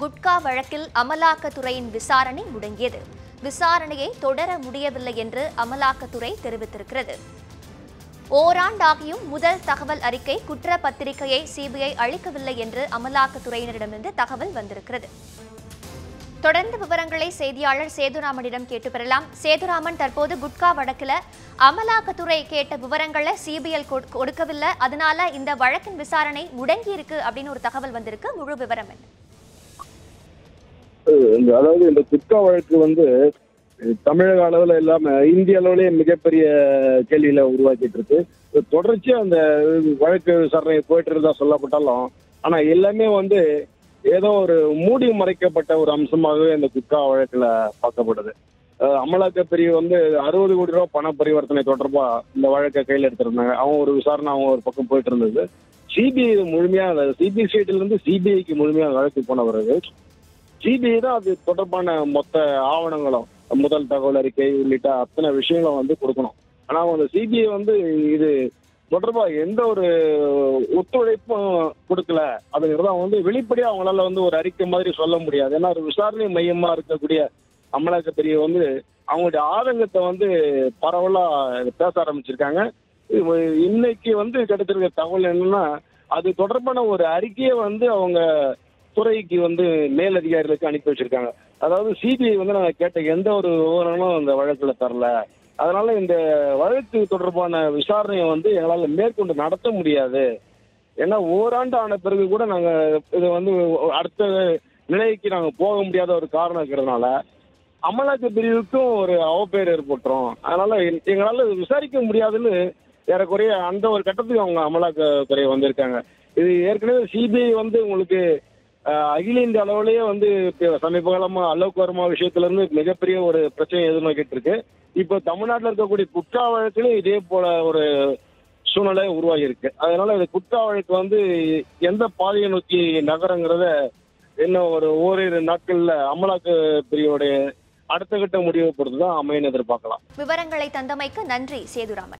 குட்கா வழக்கில் அமலாக்கத்துறையின் விசாரணை முடங்கியது. விசாரணையை தொடர முடியவில்லை என்று அமலாக்கத்துறை தெரிவித்திருக்கிறது. ஓராண்டாகியும் முதல் தகவல் அறிக்கை குற்ற பத்திரிகையை சிபிஐ அளிக்கவில்லை என்று அமலாக்கத்துறையினரிடமிருந்து தகவல் வந்திருக்கிறது. தொடர்ந்து விவரங்களை செய்தியாளர் சேதுராமனிடம் கேட்டு பெறலாம். சேதுராமன் தற்போது குட்கா வழக்கில் அமலாக்கத்துறை கேட்ட விவரங்களை சிபிஎல் கொடுக்கவில்லை. அதனால இந்த வழக்கின் விசாரணை முடங்கி இருக்கு அப்படின்னு ஒரு தகவல் வந்திருக்கு. முழு விவரம் என்ன? இந்த அதாவது இந்த குட்கா வழக்கு வந்து தமிழக அளவில் இல்லாம இந்திய அளவுலயே மிகப்பெரிய கேள்வியில உருவாக்கிட்டு இருக்கு. தொடர்ச்சியா அந்த வழக்கு விசாரணை போயிட்டு இருந்தா சொல்லப்பட்டாலும் ஆனா எல்லாமே வந்து ஏதோ ஒரு மூடி மறைக்கப்பட்ட ஒரு அம்சமாகவே இந்த குட்கா வழக்குல பார்க்கப்படுது. அமலாக்க பிரிவு வந்து அறுபது கோடி ரூபாய் பண பரிவர்த்தனை தொடர்பா இந்த வழக்கை கையில் எடுத்திருந்தாங்க. அவங்க ஒரு விசாரணை அவங்க ஒரு பக்கம் போயிட்டு இருந்தது. சிபிஐ முழுமையா சிபிஐ சைட்ல இருந்து சிபிஐக்கு முழுமையா வழக்கு போன பிறகு சிபிஐ தான் அது தொடர்பான மொத்த ஆவணங்களும் முதல் தகவல் அறிக்கை உள்ளிட்ட அத்தனை விஷயங்களும் வந்து கொடுக்கணும். ஆனா அந்த சிபிஐ வந்து இது தொடர்பா எந்த ஒரு ஒத்துழைப்பும் கொடுக்கல. அப்படிங்கறத வந்து வெளிப்படையா அவங்களால வந்து ஒரு அறிக்கை மாதிரி சொல்ல முடியாது. ஏன்னா ஒரு விசாரணை மையமா இருக்கக்கூடிய அமலாக்க வந்து அவங்களுடைய ஆதங்கத்தை வந்து பரவலா பேச ஆரம்பிச்சிருக்காங்க. இன்னைக்கு வந்து கிடைச்சிருக்க தகவல் என்னன்னா அது தொடர்பான ஒரு அறிக்கையை வந்து அவங்க துறைக்கு வந்து மேல் அதிகாரிகளுக்கு அனுப்பி வச்சிருக்காங்க. அதாவது சிபிஐ வந்து நாங்க கேட்ட எந்த ஒரு விவரங்களும் அந்த வழக்குல தரல. அதனால இந்த வழக்கு தொடர்பான விசாரணையை வந்து எங்களால் மேற்கொண்டு நடத்த முடியாது. ஏன்னா ஓராண்டு ஆன பிறகு கூட நாங்க இதை வந்து அடுத்த நிலைக்கு நாங்க போக முடியாத ஒரு காரணம் இருக்கிறதுனால அமலாக்க பிரிவுக்கும் ஒரு அவப்பெயர் ஏற்பட்டுரும். அதனால எ- எங்களால விசாரிக்க முடியாதுன்னு ஏறக்குறைய அந்த ஒரு கட்டத்துக்கு அவங்க அமலாக்கத்துறை வந்திருக்காங்க. இது ஏற்கனவே சிபிஐ வந்து உங்களுக்கு அகில இந்திய அளவுலயே வந்து சமீப காலமா அலோக் வர்மா விஷயத்துல இருந்து மிகப்பெரிய ஒரு பிரச்சனை எதிர்நோக்கிட்டு இருக்கு இப்போ தமிழ்நாட்டில் இருக்கக்கூடிய குட்கா வழக்கிலும் இதே போல ஒரு சூழ்நிலை உருவாகி இருக்கு அதனால இந்த குட்கா வழக்கு வந்து எந்த பாதையை நோக்கி நகரங்கிறத இன்னும் ஒரு ஓரிரு நாட்கள்ல அமலாக்க பிரிவுடைய அடுத்த கட்ட முடிவை பொறுத்து தான் அமையன்னு எதிர்பார்க்கலாம். விவரங்களை தந்தமைக்கு நன்றி சேதுராமன்.